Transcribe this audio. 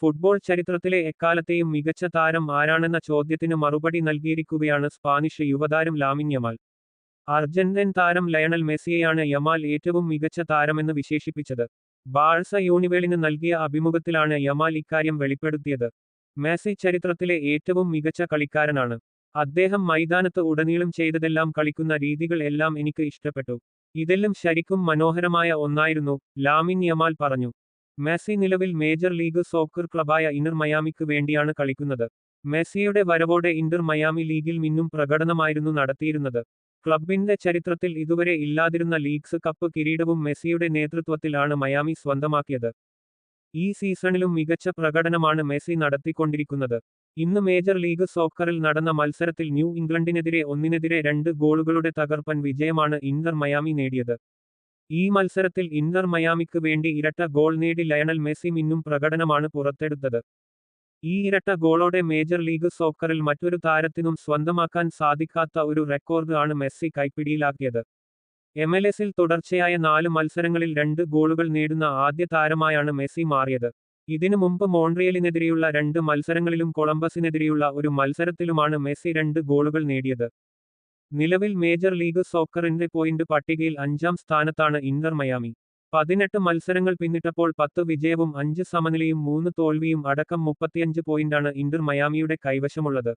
Football ചരിത്രത്തിലെ എക്കാലത്തെയും മികച്ച താരം ആരാണെന്ന ചോദ്യത്തിന് മറുപടി നൽകിയിരിക്കുകയാണ് സ്പാനിഷ് യുവതാരം ലാമിൻ യമാൽ. അർജന്റീൻ താരം ലയണൽ മെസ്സിയെയാണ് യമാൽ ഏറ്റവും മികച്ച താരമെന്ന് വിശേഷിപ്പിച്ചത്. ബാഴ്സ യൂണിവേളിന് നൽകിയ അഭിമുഖത്തിലാണ് യമാൽ ഇക്കാര്യം വെളിപ്പെടുത്തിയത്. മെസ്സി ചരിത്രത്തിലെ ഏറ്റവും മികച്ച കളിക്കാരനാണ്. അദ്ദേഹം മൈതാനത്ത് ഉടനീളം ചെയ്തതെല്ലാം കളിക്കുന്ന രീതികൾ എല്ലാം എനിക്ക് ഇഷ്ടപ്പെട്ടു. ഇതെല്ലാം ശരിക്കും മനോഹരമായ ഒന്നായിരുന്നു ലാമിൻ യമാൽ പറഞ്ഞു. മെസ്സി നിലവിൽ മേജർ ലീഗ് സോക്കർ ക്ലബായ ഇന്നർ മയാമിക്ക് വേണ്ടിയാണ് കളിക്കുന്നത്. മെസ്സിയുടെ വരവോടെ ഇന്റർ മയാമി ലീഗിൽ മിന്നും പ്രകടനമായിരുന്നു നടത്തിയിരുന്നത്. ക്ലബിന്റെ ചരിത്രത്തിൽ ഇതുവരെ ഇല്ലാതിരുന്ന ലീഗ്സ് കപ്പ് കിരീടവും മെസ്സിയുടെ നേതൃത്വത്തിലാണ് മയാമി സ്വന്തമാക്കിയത്. ഈ സീസണിലും മികച്ച പ്രകടനമാണ് മെസ്സി നടത്തിക്കൊണ്ടിരിക്കുന്നത്. ഇന്ന് മേജർ ലീഗ് സോക്കറിൽ നടന്ന മത്സരത്തിൽ ന്യൂ ഇംഗ്ലണ്ടിനെതിരെ ഒന്നിനെതിരെ രണ്ട് ഗോളുകളുടെ തകർപ്പൻ വിജയമാണ് ഇന്റർ മയാമി നേടിയത്. ഈ മത്സരത്തിൽ ഇന്റർ മയാമിക്ക് വേണ്ടി ഇരട്ട ഗോൾ നേടി ലയണൽ മെസ്സി മിന്നും പ്രകടനമാണ് പുറത്തെടുത്തത്. ഈ ഇരട്ട ഗോളോടെ മേജർ ലീഗ് സോക്കറിൽ മറ്റൊരു താരത്തിനും സ്വന്തമാക്കാൻ സാധിക്കാത്ത ഒരു റെക്കോർഡ് ആണ് മെസ്സി കൈപ്പിടിയിലാക്കിയത്. എം എൽ എസിൽ തുടർച്ചയായ നാല് മത്സരങ്ങളിൽ രണ്ട് ഗോളുകൾ നേടുന്ന ആദ്യ താരമായാണ് മെസ്സി മാറിയത്. ഇതിനു മുമ്പ് മോൺട്രിയലിനെതിരെയുള്ള രണ്ട് മത്സരങ്ങളിലും കൊളംബസിനെതിരെയുള്ള ഒരു മത്സരത്തിലുമാണ് മെസ്സി രണ്ട് ഗോളുകൾ നേടിയത്. നിലവിൽ മേജർ ലീഗ് സോക്കറിന്റെ പോയിന്റ് പട്ടികയിൽ അഞ്ചാം സ്ഥാനത്താണ് ഇന്റർ മയാമി. പതിനെട്ട് മത്സരങ്ങൾ പിന്നിട്ടപ്പോൾ പത്ത് വിജയവും അഞ്ച് സമനിലയും മൂന്ന് തോൽവിയും അടക്കം മുപ്പത്തിയഞ്ച് പോയിന്റാണ് ഇന്റർ മയാമിയുടെ കൈവശമുള്ളത്.